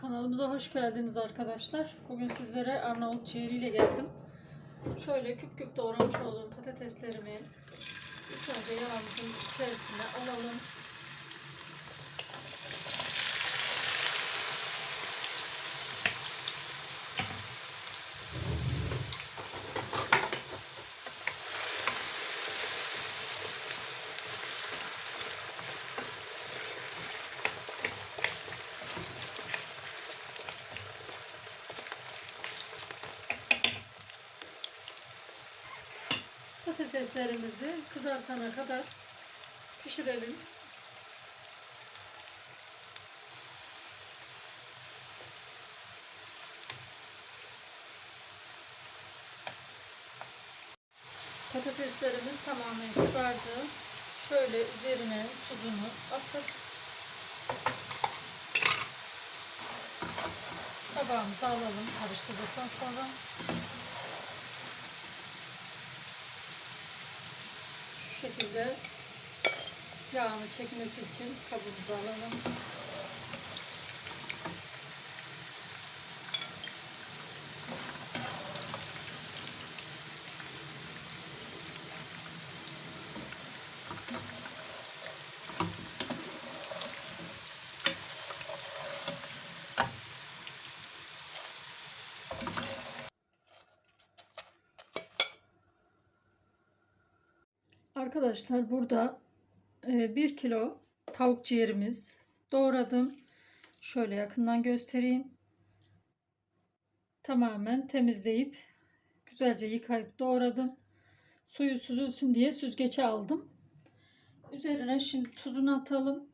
Kanalımıza hoş geldiniz arkadaşlar. Bugün sizlere Arnavut ciğeriyle geldim. Şöyle küp küp doğramış olduğum patateslerimi ilk önce yağımızın içerisine alalım. Patateslerimizi kızartana kadar pişirelim. Patateslerimiz tamamen kızardı. Şöyle üzerine tuzunu atıp tabağımıza alalım karıştırdıktan sonra. Şu şekilde yağını çekmesi için kabımıza alalım. Arkadaşlar burada 1 kilo tavuk ciğerimiz doğradım. Şöyle yakından göstereyim. Tamamen temizleyip güzelce yıkayıp doğradım. Suyu süzülsün diye süzgece aldım. Üzerine şimdi tuzunu atalım.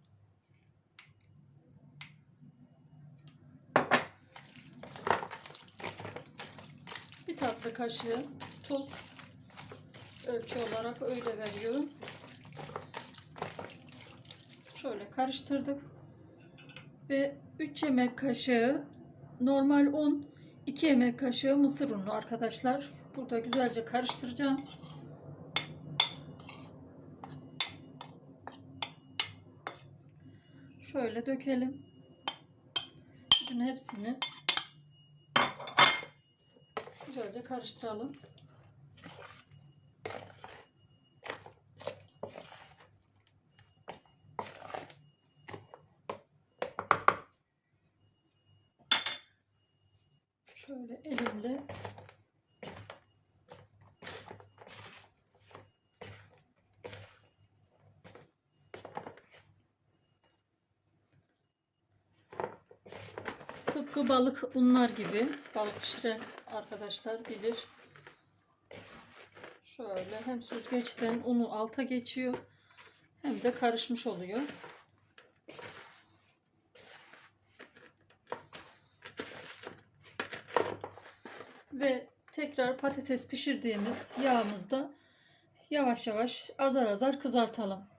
Bir tatlı kaşığı tuz ölçü olarak öyle veriyorum. Şöyle karıştırdık. Ve 3 yemek kaşığı normal un, 2 yemek kaşığı mısır unu arkadaşlar. Burada güzelce karıştıracağım. Şöyle dökelim. Bütün hepsini güzelce karıştıralım. Şöyle elimle tıpkı balık unlar gibi balık pişiren arkadaşlar bilir. Şöyle hem süzgeçten unu alta geçiyor hem de karışmış oluyor. Ve tekrar patates pişirdiğimiz yağımızda yavaş yavaş azar azar kızartalım.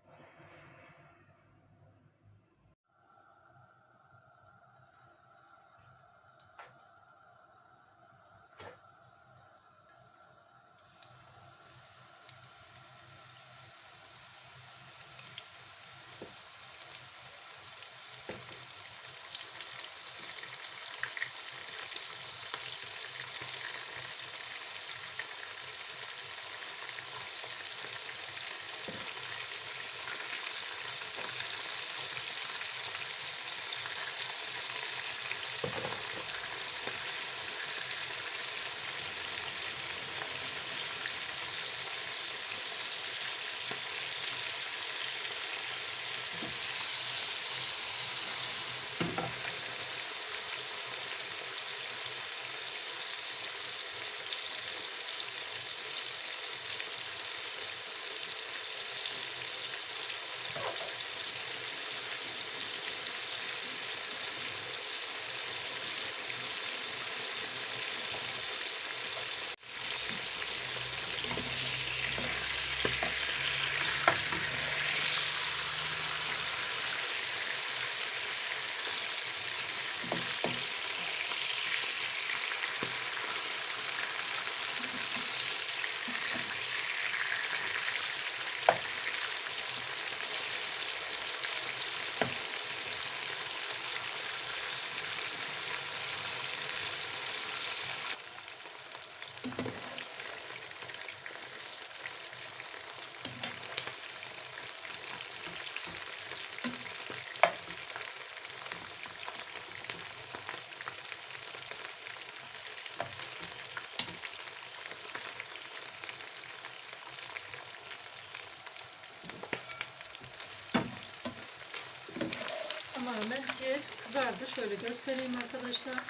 Ciğer kızardı. Şöyle göstereyim arkadaşlar.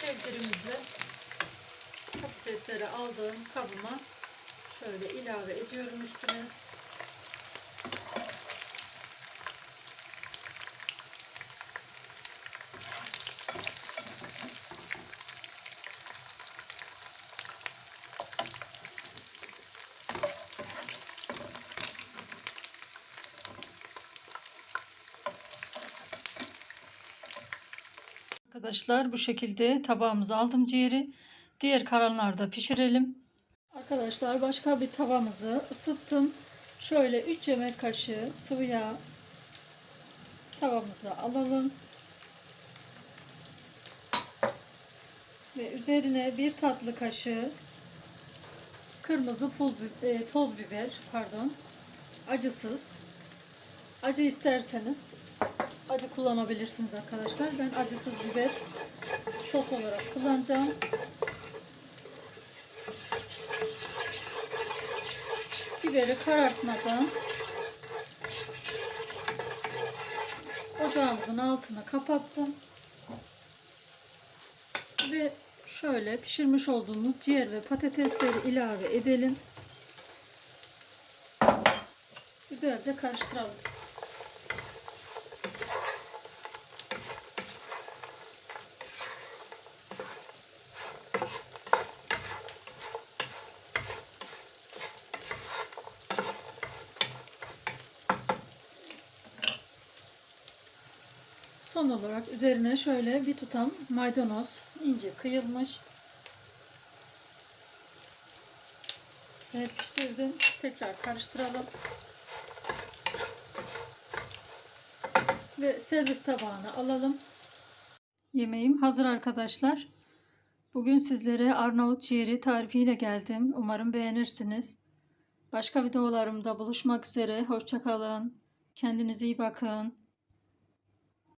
Tencerimizle patatesleri aldığım kabıma şöyle ilave ediyorum üstüne. Arkadaşlar bu şekilde tabağımıza aldım ciğeri. Diğer kalanlarda pişirelim. Arkadaşlar başka bir tavamızı ısıttım. Şöyle 3 yemek kaşığı sıvı yağ tavamıza alalım. Ve üzerine bir tatlı kaşığı kırmızı pul e, toz biber pardon acısız acı isterseniz acı kullanabilirsiniz arkadaşlar. Ben acısız biber sos olarak kullanacağım. Biberi karartmadan ocağımızın altını kapattım. Ve şöyle pişirmiş olduğumuz ciğer ve patatesleri ilave edelim. Güzelce karıştıralım. Son olarak üzerine şöyle bir tutam maydanoz ince kıyılmış. Serpiştirdim. Tekrar karıştıralım. Ve servis tabağına alalım. Yemeğim hazır arkadaşlar. Bugün sizlere Arnavut ciğeri tarifiyle geldim. Umarım beğenirsiniz. Başka videolarımda buluşmak üzere. Hoşçakalın. Kendinize iyi bakın.